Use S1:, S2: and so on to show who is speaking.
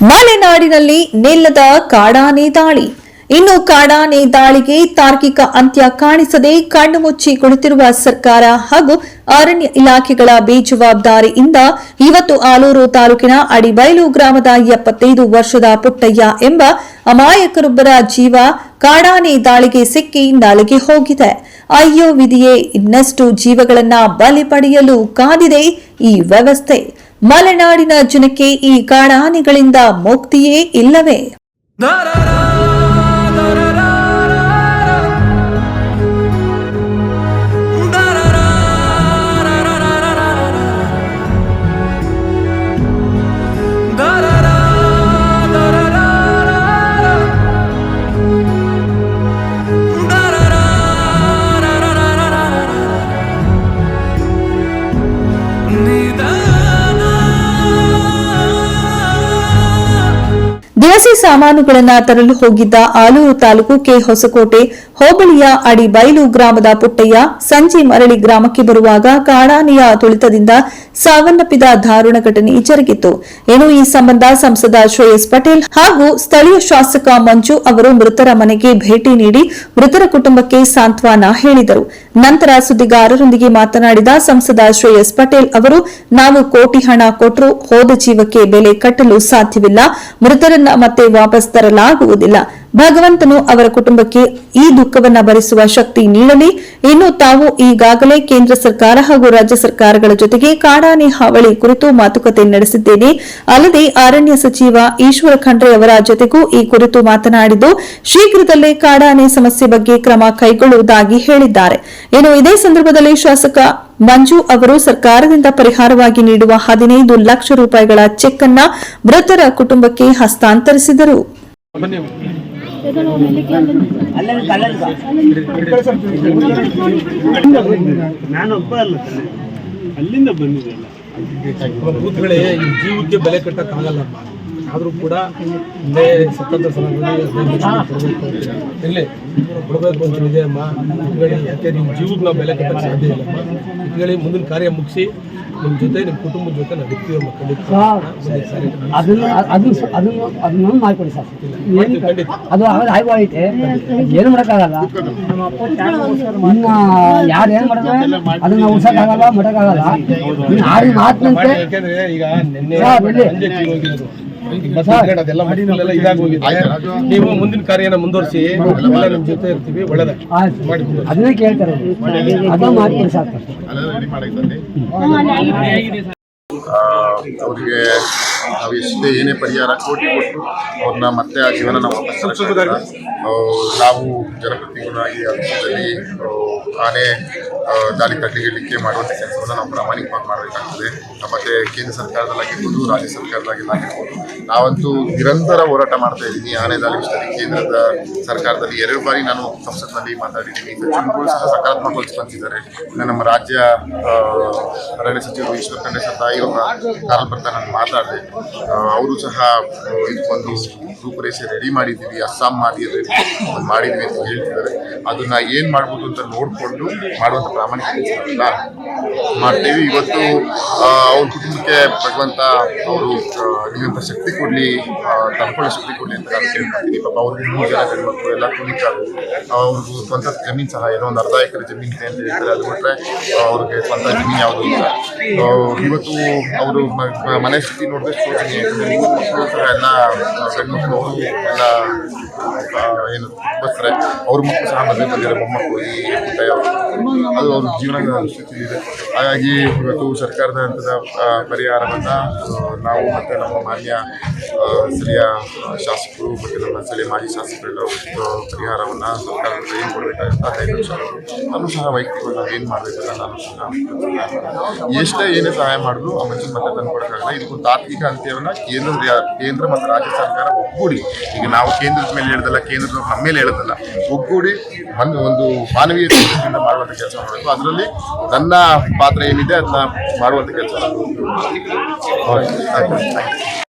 S1: ಮಲೆನಾಡಿನಲ್ಲಿ ನಿಲ್ಲದ ಕಾಡಾನೆ ದಾಳಿ. ಇನ್ನು ಕಾಡಾನೆ ದಾಳಿಗೆ ತಾರ್ಕಿಕ ಅಂತ್ಯ ಕಾಣಿಸದೆ ಕಣ್ಣು ಮುಚ್ಚಿ ಕುಳಿತಿರುವ ಸರ್ಕಾರ ಹಾಗೂ ಅರಣ್ಯ ಇಲಾಖೆಗಳ ಬೇಜವಾಬ್ದಾರಿಯಿಂದ ಇವತ್ತು ಆಲೂರು ತಾಲೂಕಿನ ಅಡಿಬೈಲು ಗ್ರಾಮದ ಎಪ್ಪತ್ತೈದು ವರ್ಷದ ಪುಟ್ಟಯ್ಯ ಎಂಬ ಅಮಾಯಕರೊಬ್ಬರ ಜೀವ ಕಾಡಾನೆ ದಾಳಿಗೆ ಸಿಕ್ಕಿ ನಾಲಿಗೆ ಹೋಗಿದೆ. ಅಯ್ಯೋ ವಿಧಿಯೇ, ಇನ್ನಷ್ಟು ಜೀವಗಳನ್ನ ಬಲಿ ಪಡೆಯಲು ಕಾದಿದೆ ಈ ವ್ಯವಸ್ಥೆ. ಮಲೆನಾಡಿನ ಜನಕ್ಕೆ ಈ ಕಾಡಾನೆಗಳಿಂದ ಮುಕ್ತಿಯೇ ಇಲ್ಲವೇ? ಸಾಮಾನುಗಳನ್ನ ತರಲು ಹೋಗಿದ್ದ ಆಲೂರು ತಾಲೂಕು ಕೆ ಹೊಸಕೋಟೆ ಹೋಬಳಿಯ ಅಡಿಬೈಲು ಗ್ರಾಮದ ಪುಟ್ಟಯ್ಯ ಸಂಜೆ ಮರಳಿ ಗ್ರಾಮಕ್ಕೆ ಬರುವಾಗ ಕಾಡಾನೆಯ ತುಳಿತದಿಂದ ಸಾವನ್ನಪ್ಪಿದ ದಾರುಣ ಘಟನೆ ಜರುಗಿತು ಏನು ಈ ಸಂಬಂಧ ಸಂಸದ ಶ್ರೇಯಸ್ ಪಟೇಲ್ ಹಾಗೂ ಸ್ಥಳೀಯ ಶಾಸಕ ಮಂಜು ಅವರು ಮೃತರ ಮನೆಗೆ ಭೇಟಿ ನೀಡಿ ಮೃತರ ಕುಟುಂಬಕ್ಕೆ ಸಾಂತ್ವನ ಹೇಳಿದರು. ನಂತರ ಸುದ್ದಿಗಾರರೊಂದಿಗೆ ಮಾತನಾಡಿದ ಸಂಸದ ಶ್ರೇಯಸ್ ಪಟೇಲ್ ಅವರು, ನಾವು ಕೋಟಿ ಹಣ ಕೊಟ್ಟರು ಹೋದ ಜೀವಕ್ಕೆ ಬೆಲೆ ಕಟ್ಟಲು ಸಾಧ್ಯವಿಲ್ಲ. ಮೃತರನ್ನ ಮತ್ತೆ ವಾಪಸ್ ತರಲಾಗುವುದಿಲ್ಲ ಭಗವಂತನು ಅವರ ಕುಟುಂಬಕ್ಕೆ ಈ ದುಃಖವನ್ನ ಭರಿಸುವ ಶಕ್ತಿ ನೀಡಲಿ. ಇನ್ನು ತಾವು ಈಗಾಗಲೇ ಕೇಂದ್ರ ಸರ್ಕಾರ ಹಾಗೂ ರಾಜ್ಯ ಸರ್ಕಾರಗಳ ಜೊತೆಗೆ ಕಾಡಾನೆ ಹಾವಳಿ ಕುರಿತು ಮಾತುಕತೆ ನಡೆಸಿದ್ದೇನೆ. ಅಲ್ಲದೆ ಅರಣ್ಯ ಸಚಿವ ಈಶ್ವರ ಖಂಡ್ರೆ ಅವರ ಜೊತೆಗೂ ಈ ಕುರಿತು ಮಾತನಾಡಿದ್ದು, ಶೀಘ್ರದಲ್ಲೇ ಕಾಡಾನೆ ಸಮಸ್ಯೆ ಬಗ್ಗೆ ಕ್ರಮ ಕೈಗೊಳ್ಳುವುದಾಗಿ ಹೇಳಿದ್ದಾರೆ. ಇನ್ನು ಇದೇ ಸಂದರ್ಭದಲ್ಲಿ ಶಾಸಕ ಮಂಜು ಅವರು ಸರ್ಕಾರದಿಂದ ಪರಿಹಾರವಾಗಿ ನೀಡುವ ಹದಿನೈದು ಲಕ್ಷ ರೂಪಾಯಿಗಳ ಚೆಕ್ ಅನ್ನ ಮೃತರ ಕುಟುಂಬಕ್ಕೆ ಹಸ್ತಾಂತರಿಸಿದರು.
S2: ಅಲ್ಲಿಂದ
S3: ಬಂದಿದೆ ಅಲ್ಲ. ಜೀವಕ್ಕೆ ಬೆಲೆ ಕಟ್ಟಕ್ಕಾಗಲ್ಲಮ್ಮ. ಆದರೂ ಕೂಡ ಇಲ್ಲೇ ಸ್ವತಂತ್ರ ಸಮಯದಲ್ಲಿ ಇಲ್ಲಿ ಕೊಡಬೇಕು ಅಂತ ಇದೆ ಅಮ್ಮ ಇಟ್ಕೊಳ್ಳಿ ಯಾಕೆ ನಿಮ್ಮ ಜೀವಕ್ಕೆ ನಾವು ಬೆಲೆ ಕಟ್ಟಕ್ಕೆ ಸಾಧ್ಯ ಇಲ್ಲಮ್ಮ ಇಟ್ಕೊಳ್ಳಿ ಮುಂದಿನ ಕಾರ್ಯ ಮುಗಿಸಿ ನಿಮ್ಮ ಜೊತೆ ನಿಮ್ಮ ಕುಟುಂಬದ ಜೊತೆ ನಾವು ಕಾರ್ಯ
S4: ಅದನ್ನ ಮಾಡ್ಕೊಡಿ ಸರ್ ಅದು ಆಮೇಲೆ ಆಗೋಯ್ತೆ ಏನು ಮಾಡೋಕ್ಕಾಗಲ್ಲ. ಇನ್ನ ಯಾರು ಏನು ಮಾಡ್ತಾರೆ ಅದನ್ನ ಉಳ್ಸಕ್ಕಾಗಲ್ಲ ಮಾಡೋಕ್ಕಾಗಲ್ಲ. ಇನ್ನು ಮಾತಿನಂತೆ.
S3: ಯಾಕೆಂದ್ರೆ ಈಗ ನಿನ್ನೆ ನೀವು ಮುಂದಿನ ಕಾರ್ಯನ ಮುಂದುವರಿಸಿ ಎಲ್ಲ ನಿಮ್ಮ ಜೊತೆ ಇರ್ತೀವಿ ಒಳ್ಳೇದಾಗಿ
S4: ಅದನ್ನೇ ಕೇಳ್ತಾರೆ
S5: ಅವ್ರಿಗೆ ನಾವು ಎಷ್ಟೇ ಏನೇ ಪರಿಹಾರ ಕೋಟಿ ಕೊಟ್ಟು ಅವ್ರನ್ನ ಮತ್ತೆ ಆ ಜೀವನ ನಾವು. ನಾವು ಜನಪ್ರತಿನಿಧಿಗಳಾಗಿ ಆನೆ ದಾಳಿ ತಡೆಗಟ್ಟಲಿಕ್ಕೆ ಮಾಡುವಂಥ ಕೆಲಸವನ್ನು ನಾವು ಪ್ರಾಮಾಣಿಕವಾಗಿ ಮಾಡಬೇಕಾಗ್ತದೆ. ಮತ್ತು ಕೇಂದ್ರ ಸರ್ಕಾರದಲ್ಲಾಗಿರ್ಬೋದು, ರಾಜ್ಯ ಸರ್ಕಾರದಾಗಿರ್ಬೋದು ನಾವಂತೂ ನಿರಂತರ ಹೋರಾಟ ಮಾಡ್ತಾ ಇದ್ದೀನಿ. ಆನೆ ದಾಳಿ ವಿಷಯದಲ್ಲಿ ಕೇಂದ್ರದ ಸರ್ಕಾರದಲ್ಲಿ ಎರಡು ಬಾರಿ ನಾನು ಸಂಸತ್ನಲ್ಲಿ ಮಾತಾಡಿದ್ದೀನಿ. ಸಚಿವರುಗಳು ಸಹ ಸಕಾರಾತ್ಮಕವಾಗಿ ಸ್ಪಂದಿಸಿದ್ದಾರೆ ನಮ್ಮ ರಾಜ್ಯ ಅರಣ್ಯ ಸಚಿವರು ಈಶ್ವರ್ ಖಂಡ್ರೆ ತಾಯಿ ಕಾಲ ಬರ್ತಾ ನಾನು ಮಾತಾಡಿದೆ. ಅವರು ಸಹ ಇದಕ್ಕೊಂದು ರೂಪುರೇಷೆ ರೆಡಿ ಮಾಡಿದ್ದೀವಿ. ಅಸ್ಸಾಂ ಮಾದರಿಯಲ್ಲಿ ಮಾಡಿದ್ವಿ ಅಂತ ಹೇಳ್ತಿದ್ದಾರೆ. ಅದನ್ನು ಏನು ಮಾಡ್ಬೋದು ಅಂತ ನೋಡಿಕೊಂಡು ಮಾಡುವಂತ ಪ್ರಾಮಾಣಿಕ ಕೆಲಸವನ್ನ ಮಾಡ್ತೇವೆ ಇವತ್ತು ಅವ್ರ ಕುಟುಂಬಕ್ಕೆ ಭಗವಂತ ಅವರು ನಿಮ್ಮಂತ ಶಕ್ತಿ ಕೊಡಲಿ ತಡ್ಕೊಳ್ಳೋ ಶಕ್ತಿ ಕೊಡಲಿ ಅಂತ ನಾನು ಕೇಳ್ಕೊತೀನಿ ಪಾಪ ಅವ್ರಿಗೆ ಮೂರು ಜನ ಗಂಡು ಎಲ್ಲ ಕುಣಿಕಾರು ಅವ್ರಿಗೂ ಸ್ವಂತ ಜಮೀನು ಸಹ ಏನೋ ಒಂದು ಅರ್ಧ ಎಕರೆ ಜಮೀನು ಇದೆ ಅಂತ ಹೇಳ್ತಾರೆ ಅದು ಬಿಟ್ಟರೆ ಅವ್ರಿಗೆ ಸ್ವಂತ ಜಮೀನು ಯಾವುದು ಇಲ್ಲ ಇವತ್ತು ಅವರು ಮನೆ ಸ್ಥಿತಿ ನೋಡಿದ್ರೆ ಯಾಕಂದ್ರೆ ಮಕ್ಕಳು ಸಹ ಎಲ್ಲ ಗಂಡ್ಮಕ್ಳು ಅವರು ಎಲ್ಲ ಏನು ಬಸ್ತಾರೆ ಅವ್ರ ಮಕ್ಕಳು ಸಹ ಮದುವೆ ಬಂದಿರೋ ಮೊಮ್ಮಕ್ಕಳು ಈ. ಅದು ಅವ್ರ ಜೀವನದ ಸ್ಥಿತಿ ಇದೆ ಹಾಗಾಗಿ ಇವತ್ತು ಸರ್ಕಾರದ ಹಂತದ ಪರಿಹಾರವನ್ನು ನಾವು ಮತ್ತು ನಮ್ಮ ಮಾನ್ಯ ಸ್ಥಳೀಯ ಶಾಸಕರು ಮತ್ತು ನಮ್ಮ ಸ್ಥಳೀಯ ಮಾಜಿ ಶಾಸಕರೆಲ್ಲ ಪರಿಹಾರವನ್ನು ಸರ್ಕಾರದ ಏನು ಕೊಡಬೇಕಾಗುತ್ತೆ ಹದಿನೈದು ಲಕ್ಷ ನಾನು ಸಹ ವೈಯಕ್ತಿಕವಾಗಿ ಏನು ಮಾಡಬೇಕಲ್ಲ ನಾನು ಸಹ ಎಷ್ಟೇ ಏನೇ ಸಹಾಯ ಮಾಡಿದ್ರು ಆ ಮನುಷ್ಯನ ಮತ್ತೆ ತಂದು ಕೊಡೋಕ್ಕಾಗಲ್ಲ. ಇದಕ್ಕೊಂದು ತಾತ್ವಿಕ ಅಂತ್ಯವನ್ನು ಕೇಂದ್ರ ಕೇಂದ್ರ ಮತ್ತು ರಾಜ್ಯ ಸರ್ಕಾರ ಒಗ್ಗೂಡಿ. ಈಗ ನಾವು ಕೇಂದ್ರದ ಮೇಲೆ ಹೇಳೋದಲ್ಲ ಕೇಂದ್ರದವ್ರು ನಮ್ಮ ಮೇಲೆ ಹೇಳೋದಲ್ಲ, ಒಗ್ಗೂಡಿ ಒಂದು ಮಾನವೀಯ ಮಾಡುವಂಥ ಕೆಲಸ ಮಾಡಬೇಕು. ಅದರಲ್ಲಿ ನನ್ನ ಪಾತ್ರ ಏನಿದೆ ಅದನ್ನ ಮಾಡುವಂಥ ಕೆಲಸ.